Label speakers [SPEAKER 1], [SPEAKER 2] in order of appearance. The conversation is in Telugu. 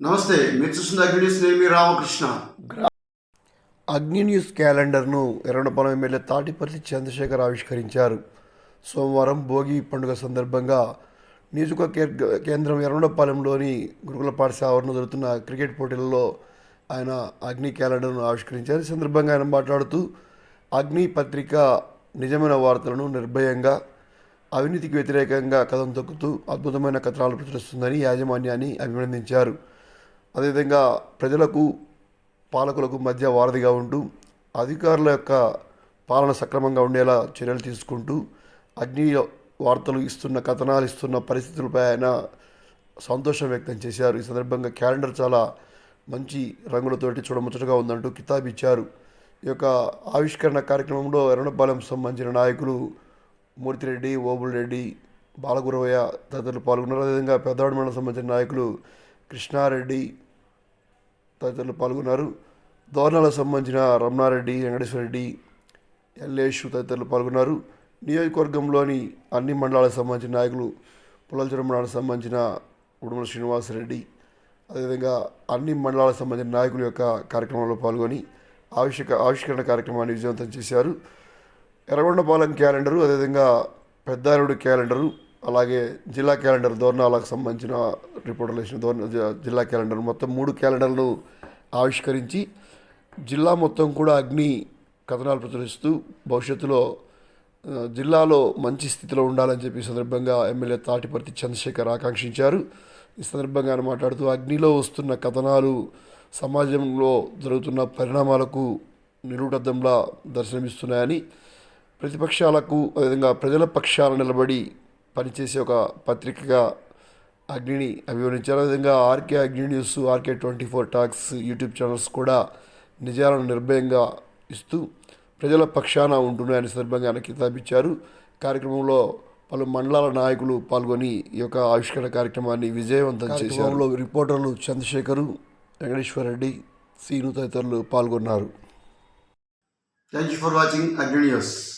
[SPEAKER 1] నమస్తే మీరు చూస్తున్న అగ్ని న్యూస్ నేను మీ రామకృష్ణ.
[SPEAKER 2] అగ్ని న్యూస్ క్యాలెండర్ను ఎర్రగొండపాలెం ఎమ్మెల్యే తాటిపర్తి చంద్రశేఖర్ ఆవిష్కరించారు. సోమవారం భోగి పండుగ సందర్భంగా నియోజక కేంద్రం ఎర్రపాలెంలోని గురుకుల పాఠశాల ఆవరణలో జరుగుతున్న క్రికెట్ పోటీలలో ఆయన అగ్ని క్యాలెండర్ను ఆవిష్కరించారు. ఈ సందర్భంగా ఆయన మాట్లాడుతూ అగ్ని పత్రిక నిజమైన వార్తలను నిర్భయంగా అవినీతికి వ్యతిరేకంగా కథం తొక్కుతూ అద్భుతమైన కథనాలు ప్రచురిస్తుందని యాజమాన్యాన్ని అభినందించారు. అదేవిధంగా ప్రజలకు పాలకులకు మధ్య వారధిగా ఉంటూ అధికారుల యొక్క పాలన సక్రమంగా ఉండేలా చర్యలు తీసుకుంటూ అగ్ని వార్తలు ఇస్తున్న కథనాలు ఇస్తున్న పరిస్థితులపై ఆయన సంతోషం వ్యక్తం చేశారు. ఈ సందర్భంగా క్యాలెండర్ చాలా మంచి రంగులతోటి చూడముచ్చటగా ఉందంటూ కితాబ్ ఇచ్చారు. ఈ యొక్క ఆవిష్కరణ కార్యక్రమంలో ఎర్రనపాలెం సంబంధించిన నాయకులు మూర్తిరెడ్డి ఓబుల్ రెడ్డి బాలగురవయ్య తదితరులు పాల్గొన్నారు. అదేవిధంగా పెద్దవాడి మండలం సంబంధించిన నాయకులు కృష్ణారెడ్డి తదితరులు పాల్గొన్నారు. దోర్నాలకు సంబంధించిన రమణారెడ్డి వెంకటేశ్వరరెడ్డి ఎల్లేషు తదితరులు పాల్గొన్నారు. నియోజకవర్గంలోని అన్ని మండలాలకు సంబంధించిన నాయకులు పుల్లలచెరు మండలానికి సంబంధించిన ఉడుమల శ్రీనివాసరెడ్డి అదేవిధంగా అన్ని మండలాలకు సంబంధించిన నాయకుల యొక్క కార్యక్రమంలో పాల్గొని ఆవిష్క ఆవిష్కరణ కార్యక్రమాన్ని విజయవంతం చేశారు. ఎర్రగొండపాలెం క్యాలెండరు అదేవిధంగా పెద్దారుడు క్యాలెండరు అలాగే జిల్లా క్యాలెండర్ దోర్నాలకు సంబంధించిన రిపోర్టర్లు వేసిన జిల్లా క్యాలెండర్ మొత్తం మూడు క్యాలెండర్లు ఆవిష్కరించి జిల్లా మొత్తం కూడా అగ్ని కథనాలు ప్రచురిస్తూ భవిష్యత్తులో జిల్లాలో మంచి స్థితిలో ఉండాలని చెప్పి సందర్భంగా ఎమ్మెల్యే తాటిపర్తి చంద్రశేఖర్ ఆకాంక్షించారు. ఈ సందర్భంగా ఆయన మాట్లాడుతూ అగ్నిలో వస్తున్న కథనాలు సమాజంలో జరుగుతున్న పరిణామాలకు నిలుటద్దంలా దర్శనమిస్తున్నాయని ప్రతిపక్షాలకు అదేవిధంగా ప్రజల పక్షాన నిలబడి పనిచేసే ఒక పత్రికగా అగ్నిని అభివర్ణించారు. అదేవిధంగా RK Agni news RK twenty four talks YouTube channels కూడా నిజాలను నిర్భయంగా ఇస్తూ ప్రజల పక్షాన ఉంటున్నాయని సందర్భంగా ఆయన కితాబిచ్చారు. కార్యక్రమంలో పలు మండలాల నాయకులు పాల్గొని ఈ యొక్క ఆవిష్కరణ కార్యక్రమాన్ని విజయవంతం చేశారు. రిపోర్టర్లు చంద్రశేఖరు వెంకటేశ్వర రెడ్డి సీను తదితరులు పాల్గొన్నారు.
[SPEAKER 1] Thank you for watching Agni news